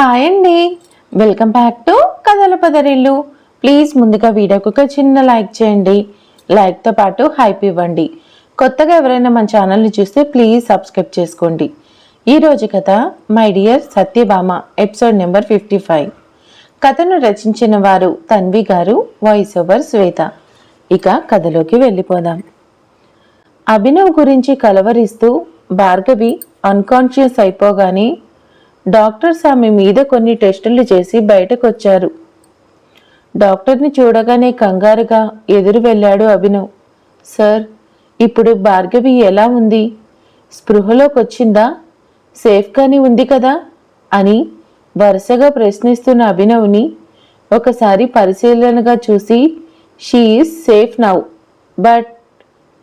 Hi అండి. Welcome back to కథల పదరిల్లు. Please ముందుగా వీడియోకి ఒక చిన్న లైక్ చేయండి. లైక్తో పాటు హైప్ ఇవ్వండి. కొత్తగా ఎవరైనా మన ఛానల్ని చూస్తే ప్లీజ్ సబ్స్క్రైబ్ చేసుకోండి. ఈరోజు కథ my dear Satyabhama episode number fifty five కథను రచించిన వారు తన్వి గారు వాయిస్ ఓవర్ శ్వేత. ఇక కథలోకి వెళ్ళిపోదాం. అభినవ్ గురించి కలవరిస్తూ భార్గవి అన్కాన్షియస్ అయిపోగానే డాక్టర్స్ ఆమె మీద కొన్ని టెస్టులు చేసి బయటకొచ్చారు. డాక్టర్ని చూడగానే కంగారుగా ఎదురు వెళ్ళాడు అభినవ్. సార్ ఇప్పుడు భార్గవి ఎలా ఉంది? స్పృహలోకి వచ్చిందా సేఫ్గానే ఉంది కదా? అని వరుసగా ప్రశ్నిస్తున్న అభినవ్ని ఒకసారి పరిశీలనగా చూసి షీఈస్ సేఫ్ నౌ బట్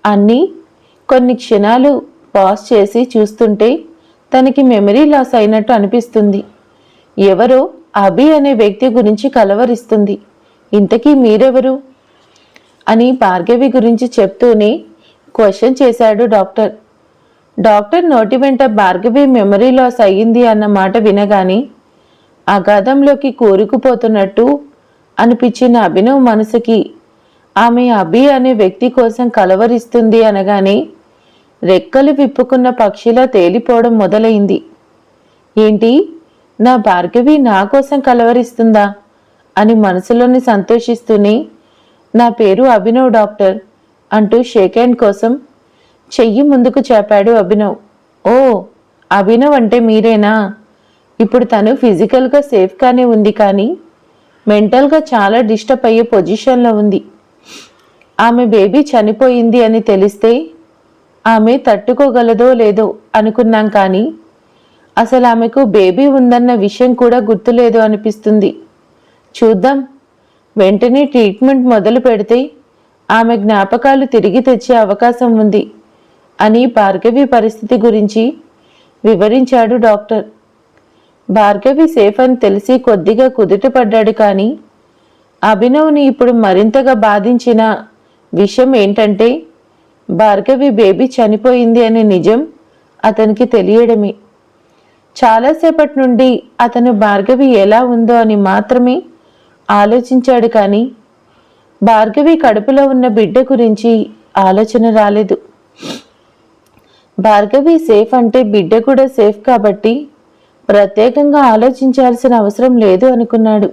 అన్నీ కొన్ని క్షణాలు పాజ్ చేసి చూస్తుంటే తనకి మెమరీ లాస్ అయినట్టు అనిపిస్తుంది. ఎవరో అభి అనే వ్యక్తి గురించి కలవరిస్తుంది. ఇంతకీ మీరెవరు? అని భార్గవి గురించి చెప్తూనే క్వశ్చన్ చేశాడు డాక్టర్. డాక్టర్ నోటి వెంట భార్గవి మెమరీ లాస్ అయ్యింది అన్న మాట వినగానే అగాధంలోకి కోరుకుపోతున్నట్టు అనిపించిన అభినవ్ మనసుకి ఆమె అభి అనే వ్యక్తి కోసం కలవరిస్తుంది అనగానే రెక్కలు విప్పుకున్న పక్షిలా తేలిపోవడం మొదలైంది. ఏంటి? నా భార్గవి నా కోసం కలవరిస్తుందా? అని మనసులోని సంతోషిస్తూనే నా పేరు అభినవ్ డాక్టర్ అంటూ షేక్ హ్యాండ్ కోసం చెయ్యి ముందుకు చేపాడు అభినవ్. ఓ అభినవ్ అంటే మీరేనా? ఇప్పుడు తను ఫిజికల్గా సేఫ్గానే ఉంది కానీ మెంటల్గా చాలా డిస్టర్బ్ అయ్యే పొజిషన్లో ఉంది. ఆమె బేబీ చనిపోయింది అని తెలిస్తే ఆమె తట్టుకోగలదో లేదో అనుకున్నాం కానీ అసలు ఆమెకు బేబీ ఉందన్న విషయం కూడా గుర్తులేదు అనిపిస్తుంది. చూద్దాం. వెంటనే ట్రీట్మెంట్ మొదలు పెడితే ఆమె జ్ఞాపకాలు తిరిగి తెచ్చే అవకాశం ఉంది అని భార్గవి పరిస్థితి గురించి వివరించాడు డాక్టర్. భార్గవి సేఫ్ అని తెలిసి కొద్దిగా కుదుటపడ్డాడు కానీ అభినవ్ని ఇప్పుడు మరింతగా బాధించిన విషయం ఏంటంటే భార్గవి బేబీ చనిపోయింది అనే నిజం అతనికి తెలియడమే. చాలాసేపటి నుండి అతను భార్గవి ఎలా ఉందో అని మాత్రమే ఆలోచించాడు కానీ భార్గవి కడుపులో ఉన్న బిడ్డ గురించి ఆలోచన రాలేదు. భార్గవి సేఫ్ అంటే బిడ్డ కూడా సేఫ్ కాబట్టి ప్రత్యేకంగా ఆలోచించాల్సిన అవసరం లేదు అనుకున్నాడు.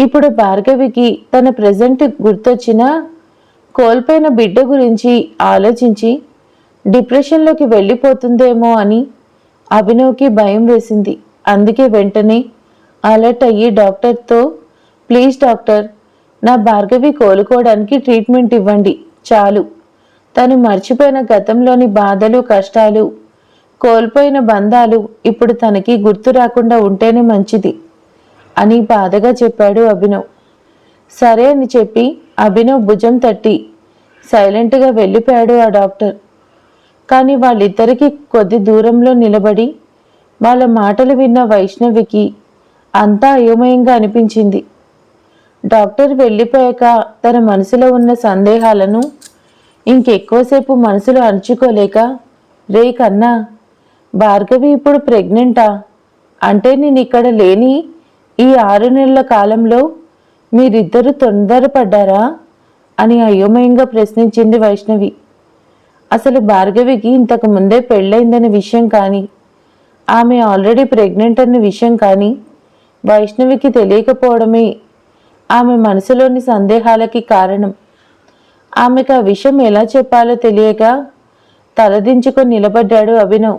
ఇప్పుడు భార్గవికి తన ప్రజెంట్ గుర్తొచ్చినా కోల్పోయిన బిడ్డ గురించి ఆలోచించి డిప్రెషన్లోకి వెళ్ళిపోతుందేమో అని అభినవ్కి భయం వేసింది. అందుకే వెంటనే అలర్ట్ అయ్యి డాక్టర్తో ప్లీజ్ డాక్టర్ నా భార్గవి కోలుకోవడానికి ట్రీట్మెంట్ ఇవ్వండి చాలు. తను మర్చిపోయిన గతంలోని బాధలు కష్టాలు కోల్పోయిన బంధాలు ఇప్పుడు తనకి గుర్తు రాకుండా ఉంటేనే మంచిది అని బాధగా చెప్పాడు అభినవ్. సరే అని చెప్పి అభినవ్ భుజం తట్టి సైలెంట్గా వెళ్ళిపోయాడు ఆ డాక్టర్. కానీ వాళ్ళిద్దరికీ కొద్ది దూరంలో నిలబడి వాళ్ళ మాటలు విన్న వైష్ణవికి అంతా అయోమయంగా అనిపించింది. డాక్టర్ వెళ్ళిపోయాక తన మనసులో ఉన్న సందేహాలను ఇంకెక్కువసేపు మనసులో అణుచుకోలేక రే కన్నా భార్గవి ఇప్పుడు ప్రెగ్నెంటా? అంటే నేను ఇక్కడ లేని ఈ ఆరు నెలల కాలంలో మీరిద్దరూ తొందరపడ్డారా? అని అయోమయంగా ప్రశ్నించింది వైష్ణవి. అసలు భార్గవికి ఇంతకు ముందే పెళ్ళైందనే విషయం కానీ ఆమె ఆల్రెడీ ప్రెగ్నెంట్ అన్న విషయం కానీ వైష్ణవికి తెలియకపోవడమే ఆమె మనసులోని సందేహాలకి కారణం. ఆమెకు ఆ విషయం ఎలా చెప్పాలో తెలియక తలదించుకొని నిలబడ్డాడు అభినవ్.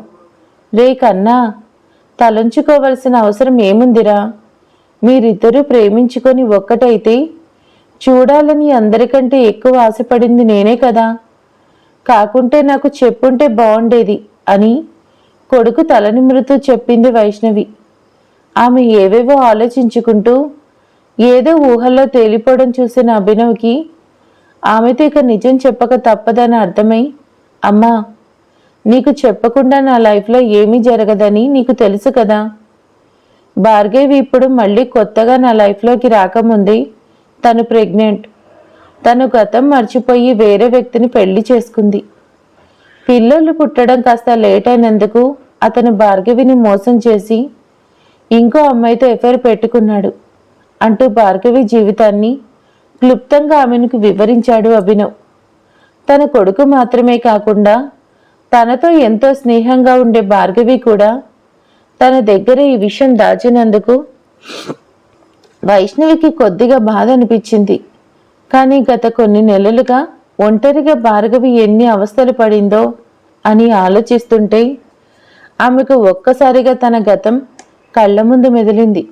రే కన్నా తలంచుకోవలసిన అవసరం ఏముందిరా? మీరిద్దరూ ప్రేమించుకొని ఒక్కటైతే చూడాలని అందరికంటే ఎక్కువ ఆశపడింది నేనే కదా. కాకుంటే నాకు చెప్పుంటే బాగుండేది అని కొడుకు తలనిమురుతూ చెప్పింది వైష్ణవి. ఆమె ఏవేవో ఆలోచించుకుంటూ ఏదో ఊహల్లో తేలిపోవడం చూసిన అభినవ్కి ఆమెతో ఇక నిజం చెప్పక తప్పదని అర్థమై అమ్మా నీకు చెప్పకుండా నా లైఫ్లో ఏమీ జరగదని నీకు తెలుసు కదా. భార్గవి ఇప్పుడు మళ్ళీ కొత్తగా నా లైఫ్లోకి రాకముందే తను ప్రెగ్నెంట్ తను గతం మర్చిపోయి వేరే వ్యక్తిని పెళ్ళి చేసుకుంది. పిల్లలు పుట్టడం కాస్త లేట్ అయినందుకు అతను భార్గవిని మోసం చేసి ఇంకో అమ్మాయితో ఎఫైర్ పెట్టుకున్నాడు అంటూ భార్గవి జీవితాన్ని క్లుప్తంగా ఆమెను వివరించాడు అభినవ్. తన కొడుకు మాత్రమే కాకుండా తనతో ఎంతో స్నేహంగా ఉండే భార్గవి కూడా తన దగ్గర ఈ విషయం దాచినందుకు వైష్ణవికి కొద్దిగా బాధ అనిపించింది. కానీ గత కొన్ని నెలలుగా ఒంటరిగా భార్గవి ఎన్ని అవస్థలు పడిందో అని ఆలోచిస్తుంటే ఆమెకు ఒక్కసారిగా తన గతం కళ్ళ ముందు మెదిలింది.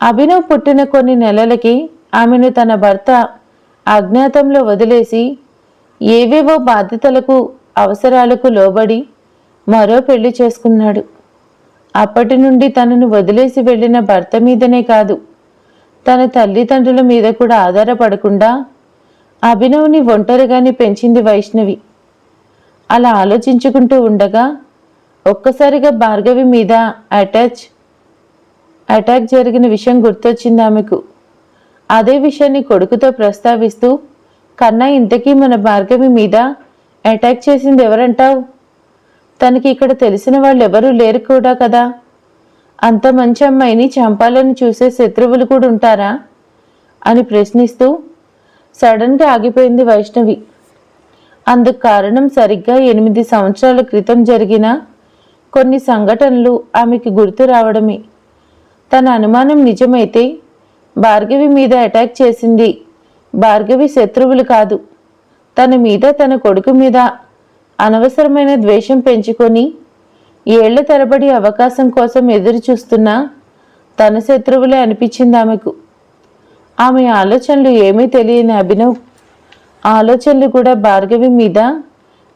అభినవ్ పుట్టిన కొన్ని నెలలకి ఆమెను తన భర్త అజ్ఞాతంలో వదిలేసి ఏవేవో బాధ్యతలకు అవసరాలకు లోబడి మరో పెళ్ళి చేసుకున్నాడు. అప్పటి నుండి తనను వదిలేసి వెళ్ళిన భర్త మీదనే కాదు. తన తల్లిదండ్రుల మీద కూడా ఆధారపడకుండా అభినవ్ని ఒంటరిగానే పెంచింది వైష్ణవి. అలా ఆలోచించుకుంటూ ఉండగా ఒక్కసారిగా భార్గవి మీద అటాచ్ అటాక్ జరిగిన విషయం గుర్తొచ్చింది ఆమెకు. అదే విషయాన్ని కొడుకుతో ప్రస్తావిస్తూ కన్నా ఇంతకీ మన భార్గవి మీద అటాక్ చేసింది ఎవరంటావు? తనకి ఇక్కడ తెలిసిన వాళ్ళు ఎవరూ లేరు కూడా కదా? అంత మంచి అమ్మాయిని చంపాలని చూసే శత్రువులు కూడా ఉంటారా? అని ప్రశ్నిస్తూ సడన్గా ఆగిపోయింది వైష్ణవి. అందుకు కారణం సరిగ్గా ఎనిమిది సంవత్సరాల క్రితం జరిగిన కొన్ని సంఘటనలు ఆమెకి గుర్తు రావడమే. తన అనుమానం నిజమైతే భార్గవి మీద అటాక్ చేసింది భార్గవి శత్రువులు కాదు. తన మీద తన కొడుకు మీద అనవసరమైన ద్వేషం పెంచుకొని ఏళ్ళ తరబడి అవకాశం కోసం ఎదురు చూస్తున్నా తన శత్రువులే అనిపించింది ఆమెకు. ఆమె ఆలోచనలు ఏమీ తెలియని అభినవ్ ఆలోచనలు కూడా భార్గవి మీద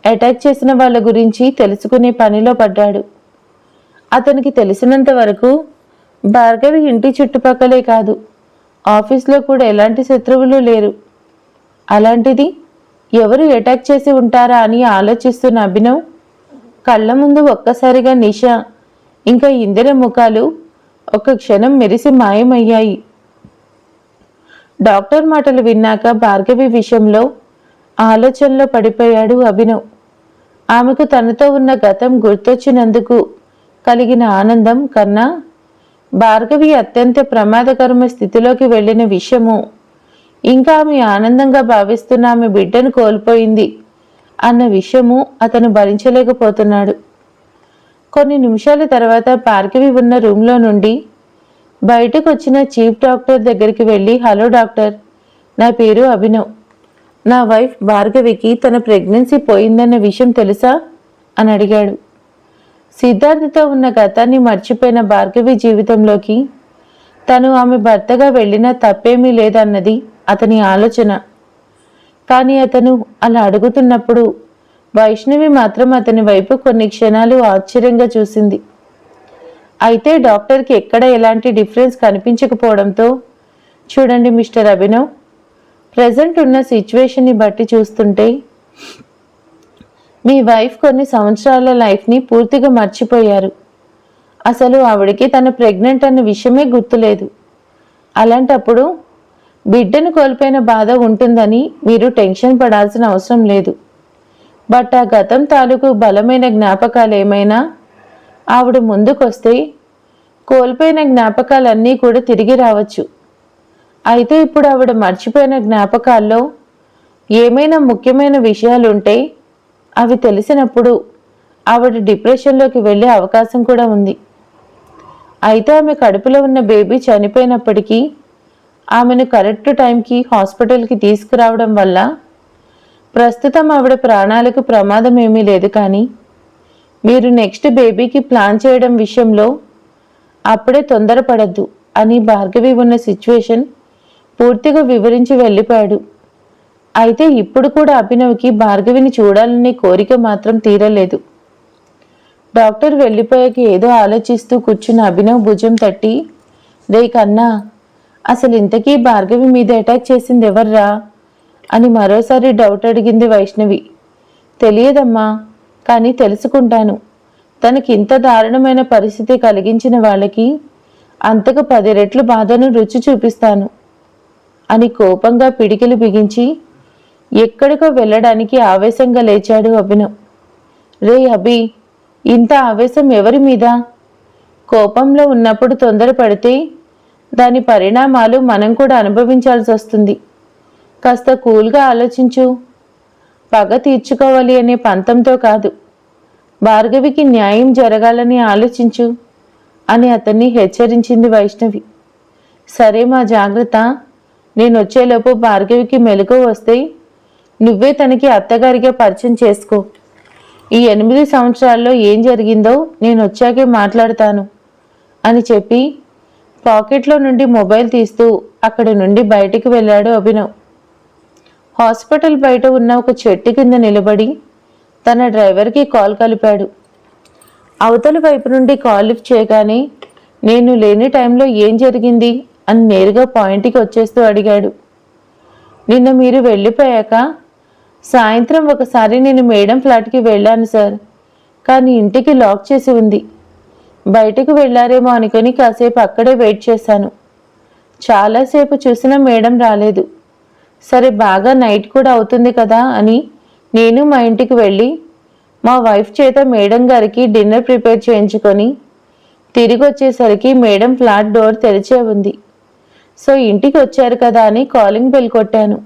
అటాక్ చేసిన వాళ్ళ గురించి తెలుసుకునే పనిలో పడ్డాడు. అతనికి తెలిసినంత వరకు భార్గవి ఇంటి చుట్టుపక్కలే కాదు ఆఫీస్లో కూడా ఎలాంటి శత్రువులు లేరు. అలాంటిది ఎవరు అటాక్ చేసి ఉంటారా అని ఆలోచిస్తున్న అభినవ్ కళ్ళ ముందు ఒక్కసారిగా నిషా ఇంకా ఇందిర ముఖాలు ఒక క్షణం మెరిసి మాయమయ్యాయి. డాక్టర్ మాటలు విన్నాక భార్గవి విషయంలో ఆలోచనలో పడిపోయాడు అభినవ్. ఆమెకు తనతో ఉన్న గతం గుర్తొచ్చినందుకు కలిగిన ఆనందం కన్నా భార్గవి అత్యంత ప్రమాదకరమైన స్థితిలోకి వెళ్ళిన విషయము ఇంకా ఆమె ఆనందంగా భావిస్తున్న ఆమె బిడ్డను కోల్పోయింది అన్న విషయము అతను భరించలేకపోతున్నాడు. కొన్ని నిమిషాల తర్వాత భార్గవి ఉన్న రూమ్లో నుండి బయటకు వచ్చిన చీఫ్ డాక్టర్ దగ్గరికి వెళ్ళి హలో డాక్టర్ నా పేరు అభినవ్. నా వైఫ్ భార్గవికి తన ప్రెగ్నెన్సీ పోయిందన్న విషయం తెలుసా? అని అడిగాడు. సిద్ధార్థతో ఉన్న గతాన్ని మర్చిపోయిన భార్గవి జీవితంలోకి తను ఆమె భర్తగా వెళ్ళినా తప్పేమీ లేదన్నది అతని ఆలోచన. కానీ అతను అలా అడుగుతున్నప్పుడు వైష్ణవి మాత్రం అతని వైపు కొన్ని క్షణాలు ఆశ్చర్యంగా చూసింది. అయితే డాక్టర్కి ఎక్కడ ఎలాంటి డిఫరెన్స్ కనిపించకపోవడంతో చూడండి మిస్టర్ అభినవ్ ప్రజెంట్ ఉన్న సిచ్యువేషన్ని బట్టి చూస్తుంటే మీ వైఫ్ కొన్ని సంవత్సరాల లైఫ్ని పూర్తిగా మర్చిపోయారు. అసలు ఆవిడకి తన ప్రెగ్నెంట్ అన్న విషయమే గుర్తులేదు. అలాంటప్పుడు బిడ్డను కోల్పోయిన బాధ ఉంటుందని మీరు టెన్షన్ పడాల్సిన అవసరం లేదు. బట్ ఆ గతం తాలూకు బలమైన జ్ఞాపకాలు ఏమైనా ఆవిడ ముందుకొస్తే కోల్పోయిన జ్ఞాపకాలన్నీ కూడా తిరిగి రావచ్చు. అయితే ఇప్పుడు ఆవిడ మర్చిపోయిన జ్ఞాపకాల్లో ఏమైనా ముఖ్యమైన విషయాలుంటే అవి తెలిసినప్పుడు ఆవిడ డిప్రెషన్లోకి వెళ్ళే అవకాశం కూడా ఉంది. అయితే ఆమె కడుపులో ఉన్న బేబీ చనిపోయినప్పటికీ ఆమెను కరెక్ట్ టైంకి హాస్పిటల్కి తీసుకురావడం వల్ల ప్రస్తుతం ఆవిడ ప్రాణాలకు ప్రమాదం ఏమీ లేదు కానీ మీరు నెక్స్ట్ బేబీకి ప్లాన్ చేయడం విషయంలో అప్పుడే తొందరపడద్దు అని భార్గవి ఉన్న సిచ్యువేషన్ పూర్తిగా వివరించి వెళ్ళిపోయాడు. అయితే ఇప్పుడు కూడా అభినవ్కి భార్గవిని చూడాలనే కోరిక మాత్రం తీరలేదు. డాక్టర్ వెళ్ళిపోయాక ఏదో ఆలోచిస్తూ కూర్చున్న అభినవ్ భుజం తట్టి రే కన్నా అసలు ఇంతకీ భార్గవి మీద అటాక్ చేసింది ఎవర్రా? అని మరోసారి డౌట్ అడిగింది వైష్ణవి. తెలియదమ్మా కానీ తెలుసుకుంటాను. తనకి ఇంత దారుణమైన పరిస్థితి కలిగించిన వాళ్ళకి అంతకు పది రెట్లు బాధను రుచి చూపిస్తాను. అని కోపంగా పిడికిలు బిగించి ఎక్కడికో వెళ్ళడానికి ఆవేశంగా లేచాడు అభినవ్. రే అభి ఇంత ఆవేశం ఎవరి మీద? కోపంలో ఉన్నప్పుడు తొందరపడితే దాని పరిణామాలు మనం కూడా అనుభవించాల్సి వస్తుంది. కాస్త కూల్గా ఆలోచించు. పగ తీర్చుకోవాలి అనే పంతంతో కాదు. భార్గవికి న్యాయం జరగాలని ఆలోచించు అని అతన్ని హెచ్చరించింది వైష్ణవి. సరే మా జాగ్రత్త. నేను వచ్చేలోపు భార్గవికి మెలకు వస్తే నువ్వే తనకి అత్తగారిగా పరిచయం చేసుకో. ఈ ఎనిమిది సంవత్సరాల్లో ఏం జరిగిందో నేను వచ్చాకే మాట్లాడతాను అని చెప్పి పాకెట్లో నుండి మొబైల్ తీస్తూ అక్కడి నుండి బయటికి వెళ్ళాడు అభినవ్. హాస్పిటల్ బయట ఉన్న ఒక చెట్టు కింద నిలబడి తన డ్రైవర్కి కాల్ కలిపాడు. అవతలి వైపు నుండి కాల్ లిఫ్ట్ చేయగానే నేను లేని టైంలో ఏం జరిగింది? అని నేరుగా పాయింట్కి వచ్చేస్తూ అడిగాడు. నిన్న మీరు వెళ్ళిపోయాక సాయంత్రం ఒకసారి నేను మేడం ఫ్లాట్కి వెళ్ళాను సార్. కానీ ఇంటికి లాక్ చేసి ఉంది. బయటకు వెళ్ళారేమో అనుకుని కాసేపు అక్కడే వెయిట్ చేశాను. చాలాసేపు చూసినా మేడం రాలేదు. సరే బాగా నైట్ కూడా అవుతుంది కదా అని నేను మా ఇంటికి వెళ్ళి మా వైఫ్ చేత మేడం గారికి డిన్నర్ ప్రిపేర్ చేయించుకొని తిరిగి వచ్చేసరికి మేడం ఫ్లాట్ డోర్ తెరిచే ఉంది. సో ఇంటికి వచ్చారు కదా అని కాలింగ్ బెల్ కొట్టాను.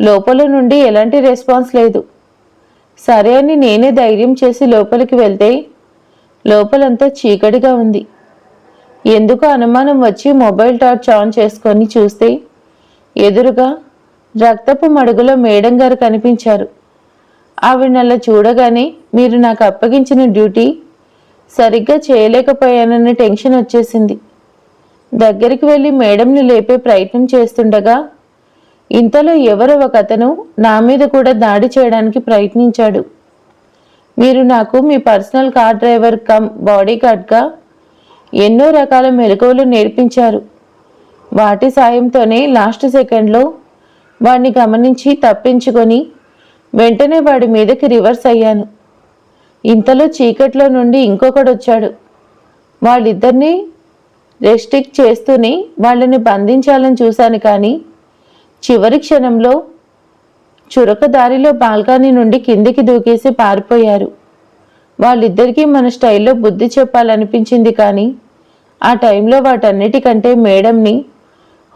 లోపల నుండి ఎలాంటి రెస్పాన్స్ లేదు. సరే అని నేనే ధైర్యం చేసి లోపలికి వెళ్తే లోపలంతా చీకటిగా ఉంది. ఎందుకు అనుమానం వచ్చి మొబైల్ టార్చ్ ఆన్ చేసుకొని చూస్తే? ఎదురుగా రక్తపు మడుగులో మేడం గారు కనిపించారు. ఆవిడనలా చూడగానే మీరు నాకు అప్పగించిన డ్యూటీ సరిగ్గా చేయలేకపోయానన్న టెన్షన్ వచ్చేసింది. దగ్గరికి వెళ్ళి మేడంని లేపే ప్రయత్నం చేస్తుండగా ఇంతలో ఎవరో ఒక అతను నా మీద కూడా దాడి చేయడానికి ప్రయత్నించాడు. మీరు నాకు మీ personal car driver cum body గార్డ్గా ఎన్నో రకాల మెలకువలు నేర్పించారు. వాటి సాయంతోనే లాస్ట్ సెకండ్లో వాడిని గమనించి తప్పించుకొని వెంటనే వాడి మీదకి రివర్స్ అయ్యాను. ఇంతలో చీకట్లో నుండి ఇంకొకడు వచ్చాడు. వాళ్ళిద్దరినీ రెస్ట్రిక్ట్ చేస్తూనే వాళ్ళని బంధించాలని చూశాను కానీ చివరి క్షణంలో చురక దారిలో బాల్కనీ నుండి కిందికి దూకేసి పారిపోయారు. వాళ్ళిద్దరికీ మన స్టైల్లో బుద్ధి చెప్పాలనిపించింది కానీ ఆ టైంలో వాటన్నిటికంటే మేడంని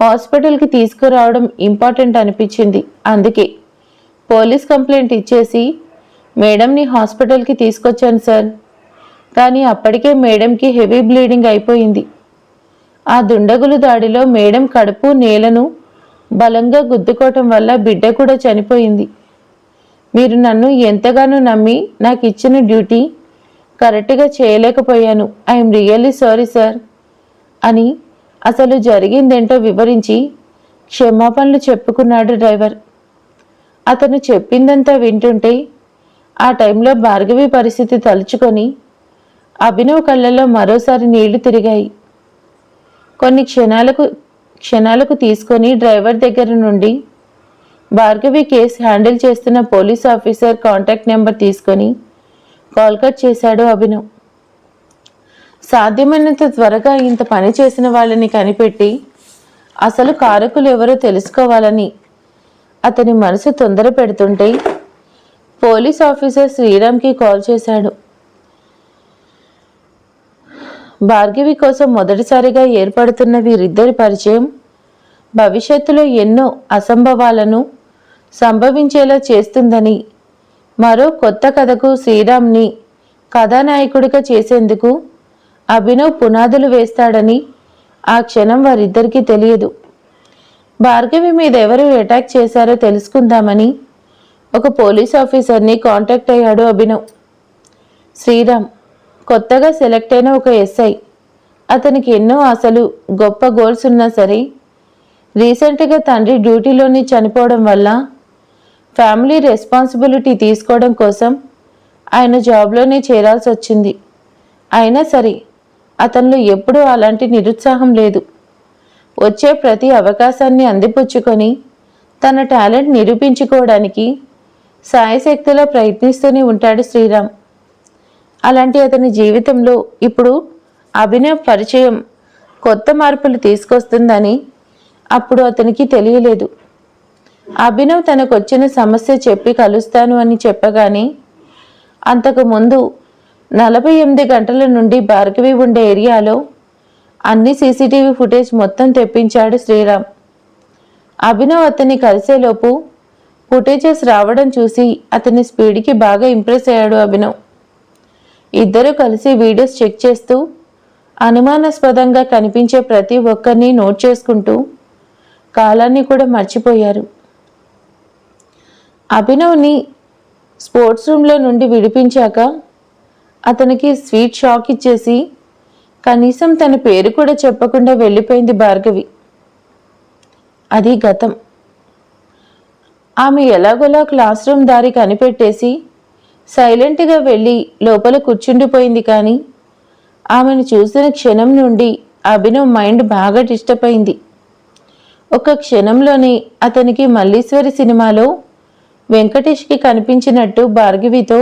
హాస్పిటల్కి తీసుకురావడం ఇంపార్టెంట్ అనిపించింది. అందుకే పోలీస్ కంప్లైంట్ ఇచ్చేసి మేడంని హాస్పిటల్కి తీసుకొచ్చాను సార్. కానీ అప్పటికే మేడంకి హెవీ బ్లీడింగ్ అయిపోయింది. ఆ దుండగులు దాడిలో మేడం కడుపు నేలను బలంగా గుద్దుకోవటం వల్ల బిడ్డ కూడా చనిపోయింది. మీరు నన్ను ఎంతగానో నమ్మి నాకు ఇచ్చిన డ్యూటీ కరెక్ట్గా చేయలేకపోయాను. ఐఎమ్ రియల్లీ సారీ సార్ అని అసలు జరిగిందేంటో వివరించి క్షమాపణలు చెప్పుకున్నాడు డ్రైవర్. అతను చెప్పిందంతా వింటుంటే ఆ టైంలో భార్గవి పరిస్థితి తలుచుకొని అభినవ్ కళ్ళల్లో మరోసారి నీళ్ళు తిరిగాయి. కొన్ని క్షణాలకు క్షణాలకు తీసుకొని డ్రైవర్ దగ్గర నుండి భార్గవి కేసు హ్యాండిల్ చేస్తున్న పోలీస్ ఆఫీసర్ కాంటాక్ట్ నెంబర్ తీసుకొని కాల్ కట్ చేశాడు అభినవ్. సాధ్యమైనంత త్వరగా ఇంత పని చేసిన వాళ్ళని కనిపెట్టి అసలు కారకులు ఎవరో తెలుసుకోవాలని అతని మనసు తొందర పెడుతుంటే పోలీస్ ఆఫీసర్ శ్రీరామ్కి కాల్ చేశాడు. భార్గవి కోసం మొదటిసారిగా ఏర్పడుతున్న వీరిద్దరి పరిచయం భవిష్యత్తులో ఎన్నో అసంభవాలను సంభవించేలా చేస్తుందని మరో కొత్త కథకు శ్రీరామ్ని కథానాయకుడిగా చేసేందుకు అభినవ్ పునాదులు వేస్తాడని ఆ క్షణం వారిద్దరికీ తెలియదు. భార్గవి మీద ఎవరు అటాక్ చేశారో తెలుసుకుందామని ఒక పోలీస్ ఆఫీసర్ని కాంటాక్ట్ అయ్యాడు అభినవ్. శ్రీరామ్ కొత్తగా సెలెక్ట్ అయిన ఒక ఎస్ఐ. అతనికి ఎన్నో ఆశలు గొప్ప గోల్స్ ఉన్నా సరే రీసెంట్గా తండ్రి డ్యూటీలోని చనిపోవడం వల్ల ఫ్యామిలీ రెస్పాన్సిబిలిటీ తీసుకోవడం కోసం ఆయన జాబ్లోనే చేరాల్సి వచ్చింది. అయినా సరే అతనిలో ఎప్పుడూ అలాంటి నిరుత్సాహం లేదు. వచ్చే ప్రతి అవకాశాన్ని అందిపుచ్చుకొని తన టాలెంట్ నిరూపించుకోవడానికి సాయశక్తిలో ప్రయత్నిస్తూనే ఉంటాడు శ్రీరామ్. అలాంటి అతని జీవితంలో ఇప్పుడు అభినవ్ పరిచయం కొత్త మార్పులు తీసుకొస్తుందని అప్పుడు అతనికి తెలియలేదు. అభినవ్ తనకు వచ్చిన సమస్య చెప్పి కలుస్తాను అని చెప్పగానే అంతకు ముందు నలభై ఎనిమిది గంటల నుండి భార్గవి ఉండే ఏరియాలో అన్ని సీసీటీవీ ఫుటేజ్ మొత్తం తెప్పించాడు శ్రీరామ్. అభినవ్ అతన్ని కలిసేలోపు ఫుటేజెస్ రావడం చూసి అతని స్పీడ్కి బాగా ఇంప్రెస్ అయ్యాడు అభినవ్. ఇద్దరు కలిసి వీడియోస్ చెక్ చేస్తూ అనుమానాస్పదంగా కనిపించే ప్రతి ఒక్కరిని నోట్ చేసుకుంటూ కాలాన్ని కూడా మర్చిపోయారు. అభినవ్ని స్పోర్ట్స్ రూమ్లో నుండి విడిపించాక అతనికి స్వీట్ షాక్ ఇచ్చేసి కనీసం తన పేరు కూడా చెప్పకుండా వెళ్ళిపోయింది భార్గవి. అది గతం. ఆమె ఎలాగోలా క్లాస్ రూమ్ దారి కనిపెట్టేసి సైలెంట్గా వెళ్ళి లోపల కూర్చుండిపోయింది కానీ ఆమెను చూసిన క్షణం నుండి అభినవ్ మైండ్ బాగా డిస్టర్బ్ అయింది ఒక క్షణంలోనే అతనికి మల్లీశ్వరి సినిమాలో వెంకటేష్కి కనిపించినట్టు భార్గవితో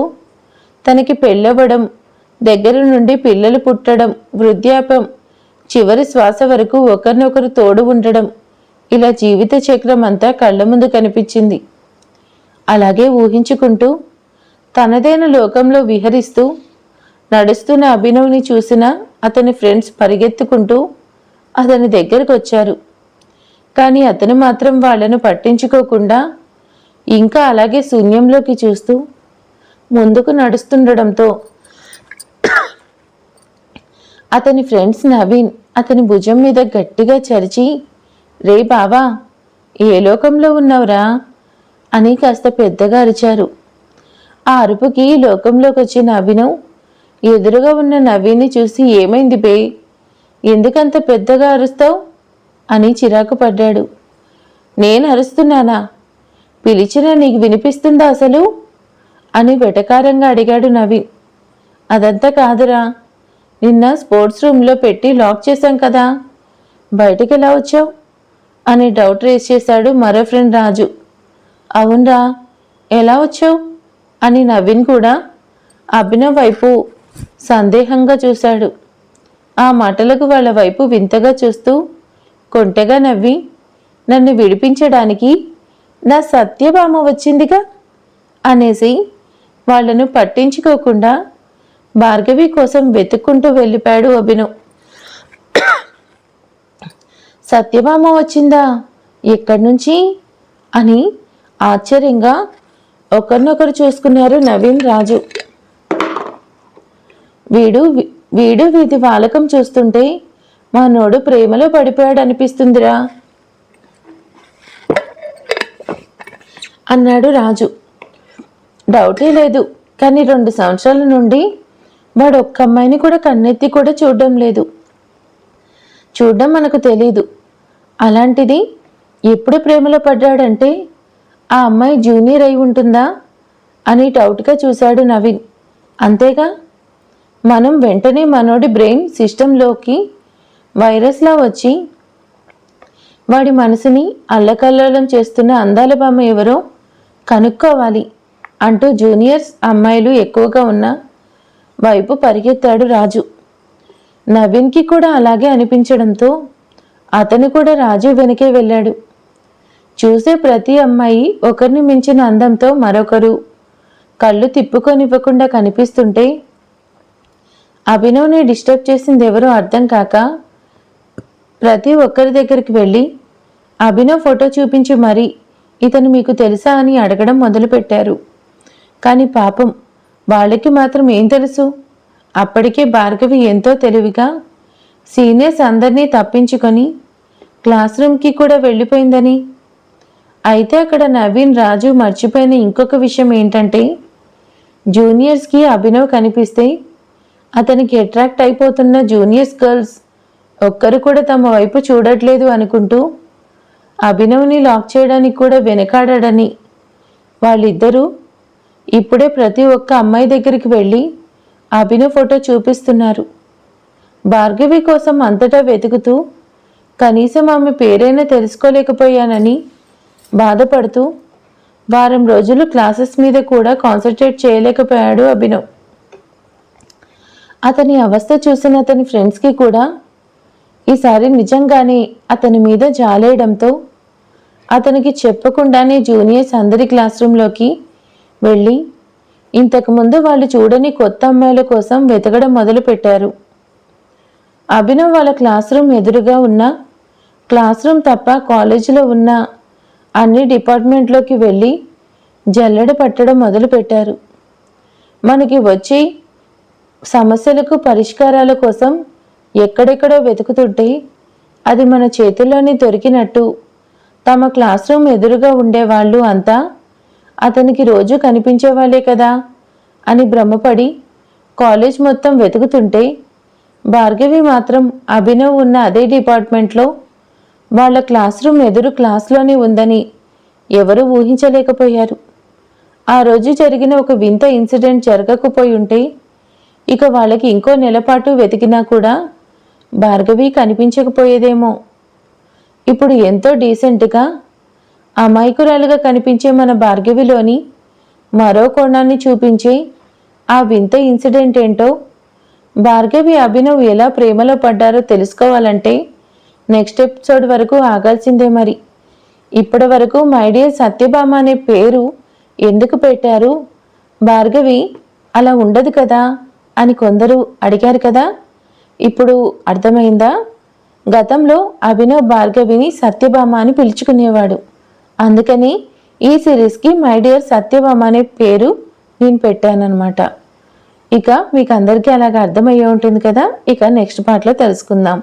తనకి పెళ్ళవ్వడం దగ్గర నుండి పిల్లలు పుట్టడం వృద్ధాప్యం చివరి శ్వాస వరకు ఒకరినొకరు తోడు ఉండడం ఇలా జీవిత చక్రం అంతా కళ్ళ ముందు కనిపించింది. అలాగే ఊహించుకుంటూ తనదైన లోకంలో విహరిస్తూ నడుస్తున్న అభినవ్ని చూసిన అతని ఫ్రెండ్స్ పరిగెత్తుకుంటూ అతని దగ్గరకు వచ్చారు కానీ అతను మాత్రం వాళ్ళను పట్టించుకోకుండా ఇంకా అలాగే శూన్యంలోకి చూస్తూ ముందుకు నడుస్తుండడంతో అతని ఫ్రెండ్స్ నవీన్ అతని భుజం మీద గట్టిగా చరిచి రే బావా ఏ లోకంలో ఉన్నావురా? అని కాస్త పెద్దగా అరిచారు. ఆ అరుపుకి లోకంలోకి వచ్చిన అభినవ్ ఎదురుగా ఉన్న నవీని చూసి ఏమైంది బే? ఎందుకంత పెద్దగా అరుస్తావు? అని చిరాకు పడ్డాడు. నేను అరుస్తున్నానా? పిలిచినా నీకు వినిపిస్తుందా అసలు? అని వెటకారంగా అడిగాడు నవీన్ అదంతా కాదురా. నిన్న స్పోర్ట్స్ రూమ్లో పెట్టి లాక్ చేశాం కదా. బయటికి ఎలా వచ్చావు? అని డౌట్ రేస్ చేశాడు మరో ఫ్రెండ్ రాజు. అవునరా. ఎలా వచ్చావు? అని నవీన్ కూడా అభినవ్ వైపు సందేహంగా చూశాడు. ఆ మాటలకు వాళ్ళ వైపు వింతగా చూస్తూ కొంటెగా నవ్వి నన్ను విడిపించడానికి నా సత్యభామ వచ్చిందిగా? అనేసి వాళ్ళను పట్టించుకోకుండా భార్గవి కోసం వెతుక్కుంటూ వెళ్ళిపోయాడు అభినవ్. సత్యభామ వచ్చిందా? ఎక్కడి నుంచి? అని ఆశ్చర్యంగా ఒకరినొకరు చూసుకున్నారు నవీన్ రాజు. వీడు వీడు వీధి వాలకం చూస్తుంటే మా నోడు ప్రేమలో పడిపోయాడు అనిపిస్తుందిరా అన్నాడు రాజు. డౌటే లేదు కానీ రెండు సంవత్సరాల నుండి వాడు ఒక్క అమ్మాయిని కూడా కన్నెత్తి కూడా చూడడం లేదు. చూడడం మనకు తెలీదు. అలాంటిది ఎప్పుడు ప్రేమలో పడ్డాడంటే ఆ అమ్మాయి జూనియర్ అయి ఉంటుందా? అని డౌట్గా చూశాడు నవీన్. అంతేగా? మనం వెంటనే మనోడి బ్రెయిన్ సిస్టంలోకి వైరస్లా వచ్చి వాడి మనసుని అల్లకల్లోలం చేస్తున్న అందాల బొమ్మ ఎవరో కనుక్కోవాలి అంటూ జూనియర్స్ అమ్మాయిలు ఎక్కువగా ఉన్న వైపు పరిగెత్తాడు రాజు. నవీన్కి కూడా అలాగే అనిపించడంతో అతను కూడా రాజు వెనకే వెళ్ళాడు. చూసే ప్రతి అమ్మాయి ఒకరిని మించిన అందంతో మరొకరు. కళ్ళు తిప్పుకొనివ్వకుండా కనిపిస్తుంటే అభినవ్ని డిస్టర్బ్ చేసింది ఎవరో అర్థం కాక ప్రతి ఒక్కరి దగ్గరికి వెళ్ళి అభినవ్ ఫోటో చూపించి మరీ ఇతను మీకు తెలుసా అని అడగడం మొదలుపెట్టారు. కానీ పాపం వాళ్ళకి మాత్రం ఏం తెలుసు? అప్పటికే భార్గవి ఎంతో తెలివిగా సీనియర్స్ అందరినీ తప్పించుకొని క్లాస్ రూమ్కి కూడా వెళ్ళిపోయిందని అయితే అక్కడ నవీన్ రాజు మర్చిపోయిన ఇంకొక విషయం ఏంటంటే జూనియర్స్కి అభినవ్ కనిపిస్తే అతనికి అట్రాక్ట్ అయిపోతున్న జూనియర్స్ గర్ల్స్ ఒక్కరు కూడా తమ వైపు చూడట్లేదు అనుకుంటూ అభినవ్ని లాక్ చేయడానికి కూడా వెనకాడని వాళ్ళిద్దరూ ఇప్పుడే ప్రతి ఒక్క అమ్మాయి దగ్గరికి వెళ్ళి అభినవ్ ఫోటో చూపిస్తున్నారు. భార్గవి కోసం అంతటా వెతుకుతూ కనీసం ఆమె పేరైనా తెలుసుకోలేకపోయానని బాధపడుతూ వారం రోజులు క్లాసెస్ మీద కూడా కాన్సన్ట్రేట్ చేయలేకపోయాడు అభినవ్. అతని అవస్థ చూసిన అతని ఫ్రెండ్స్కి కూడా ఈసారి నిజంగానే అతని మీద జాలేయడంతో అతనికి చెప్పకుండానే జూనియర్స్ అందరి క్లాస్ రూమ్లోకి వెళ్ళి ఇంతకుముందు వాళ్ళు చూడని కొత్త అమ్మాయిల కోసం వెతకడం మొదలుపెట్టారు అభినవ్ వాళ్ళ క్లాస్ రూమ్ ఎదురుగా ఉన్న క్లాస్ రూమ్ తప్ప కాలేజీలో ఉన్న అన్ని డిపార్ట్మెంట్లోకి వెళ్ళి జల్లెడ పట్టడం మొదలుపెట్టారు. మనకి వచ్చి సమస్యలకు పరిష్కారాల కోసం ఎక్కడెక్కడో వెతుకుతుంటే అది మన చేతుల్లోనే దొరికినట్టు. తమ క్లాస్ రూమ్ ఎదురుగా ఉండేవాళ్ళు అంతా అతనికి రోజు కనిపించేవాళ్ళే కదా అని భ్రమపడి కాలేజ్ మొత్తం వెతుకుతుంటే భార్గవి మాత్రం అభినవ్ ఉన్న అదే డిపార్ట్మెంట్లో వాళ్ళ క్లాస్ రూమ్ ఎదురు క్లాస్లోనే ఉందని ఎవరూ ఊహించలేకపోయారు. ఆ రోజు జరిగిన ఒక వింత ఇన్సిడెంట్ జరగకపోయి ఉంటే ఇక వాళ్ళకి ఇంకో నెలపాటు వెతికినా కూడా భార్గవి కనిపించకపోయేదేమో. ఇప్పుడు ఎంతో డీసెంట్గా అమాయకురాలుగా కనిపించే మన భార్గవిలోని మరో కోణాన్ని చూపించే ఆ వింత ఇన్సిడెంట్ ఏంటో భార్గవి అభినవ్ ఎలా ప్రేమలో పడ్డారో తెలుసుకోవాలంటే నెక్స్ట్ ఎపిసోడ్ వరకు ఆగాల్సిందే మరి. ఇప్పటి వరకు మైడియర్ సత్యభామ అనే పేరు ఎందుకు పెట్టారు? భార్గవి అలా ఉండదు కదా అని కొందరు అడిగారు కదా. ఇప్పుడు అర్థమైందా? గతంలో అభినవ్ భార్గవిని సత్యభామ అని పిలుచుకునేవాడు. అందుకని ఈ సిరీస్కి మైడియర్ సత్యభామ అనే పేరు నేను పెట్టానన్నమాట. ఇక మీకు అందరికీ అలాగ అర్థమయ్యే ఉంటుంది కదా? ఇక నెక్స్ట్ పార్ట్లో తెలుసుకుందాం.